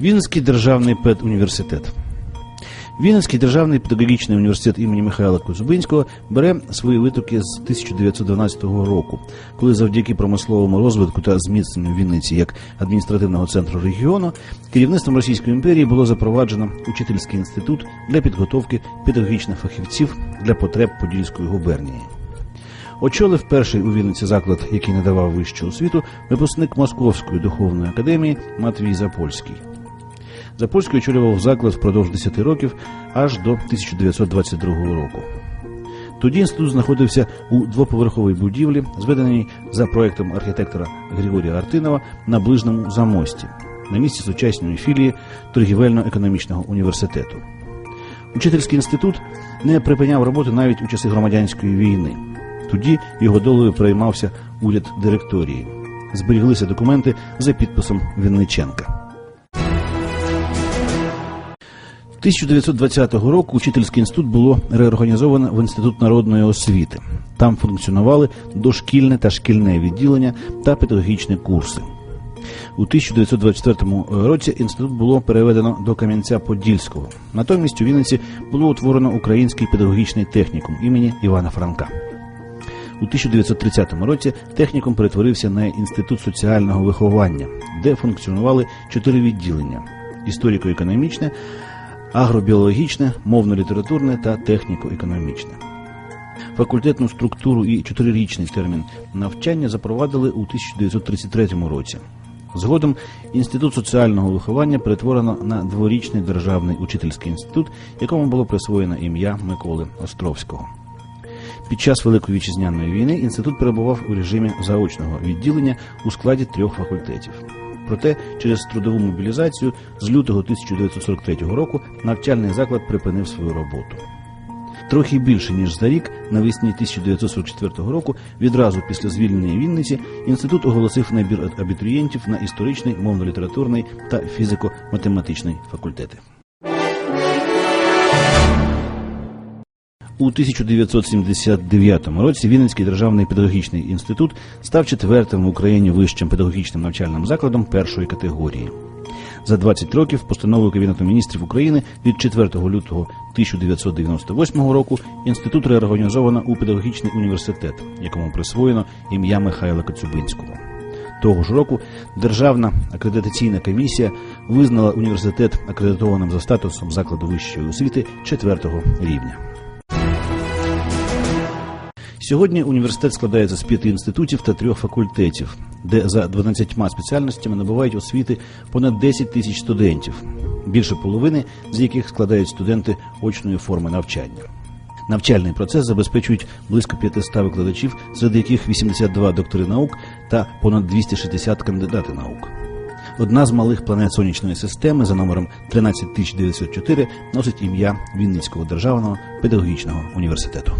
Вінницький державний педуніверситет. Вінницький державний педагогічний університет імені Михайла Коцюбинського бере свої витоки з 1912 року, коли завдяки промисловому розвитку та зміцненню Вінниці як адміністративного центру регіону керівництвом Російської імперії було запроваджено учительський інститут для підготовки педагогічних фахівців для потреб Подільської губернії. Очолив перший у Вінниці заклад, який надавав вищу освіту, випускник Московської духовної академії Матвій Запольський. Запольський очолював заклад впродовж 10 років аж до 1922 року. Тоді інститут знаходився у двоповерховій будівлі, зведеній за проектом архітектора Григорія Артинова на ближному замості, на місці сучасної філії торгівельно-економічного університету. Учительський інститут не припиняв роботи навіть у часи громадянської війни. Тоді його долею переймався уряд директорії. Зберіглися документи за підписом Вінниченка. 1920 року учительський інститут було реорганізовано в інститут народної освіти. Там функціонували дошкільне та шкільне відділення та педагогічні курси. У 1924 році інститут було переведено до Кам'янця-Подільського. Натомість у Вінниці було утворено Український педагогічний технікум імені Івана Франка. У 1930 році технікум перетворився на інститут соціального виховання, де функціонували чотири відділення: історико-економічне, агробіологічне, мовно-літературне та техніко-економічне. Факультетну структуру і чотирирічний термін навчання запровадили у 1933 році. Згодом інститут соціального виховання перетворено на дворічний державний учительський інститут, якому було присвоєно ім'я Миколи Островського. Під час Великої вітчизняної війни інститут перебував у режимі заочного відділення у складі трьох факультетів. Проте через трудову мобілізацію з лютого 1943 року навчальний заклад припинив свою роботу. Трохи більше ніж за рік, навесні 1944 року, відразу після звільнення Вінниці, інститут оголосив набір абітурієнтів на історичний, мовно-літературний та фізико-математичний факультети. У 1979 році Вінницький державний педагогічний інститут став четвертим в Україні вищим педагогічним навчальним закладом першої категорії. За 20 років постановою Кабінету міністрів України від 4 лютого 1998 року інститут реорганізовано у педагогічний університет, якому присвоєно ім'я Михайла Коцюбинського. Того ж року Державна акредитаційна комісія визнала університет акредитованим за статусом закладу вищої освіти четвертого рівня. Сьогодні університет складається з п'яти інститутів та трьох факультетів, де за 12 спеціальностями набувають освіти понад 10 тисяч студентів, більше половини з яких складають студенти очної форми навчання. Навчальний процес забезпечують близько 500 викладачів, серед яких 82 доктори наук та понад 260 кандидати наук. Одна з малих планет сонячної системи за номером 13904 носить ім'я Вінницького державного педагогічного університету.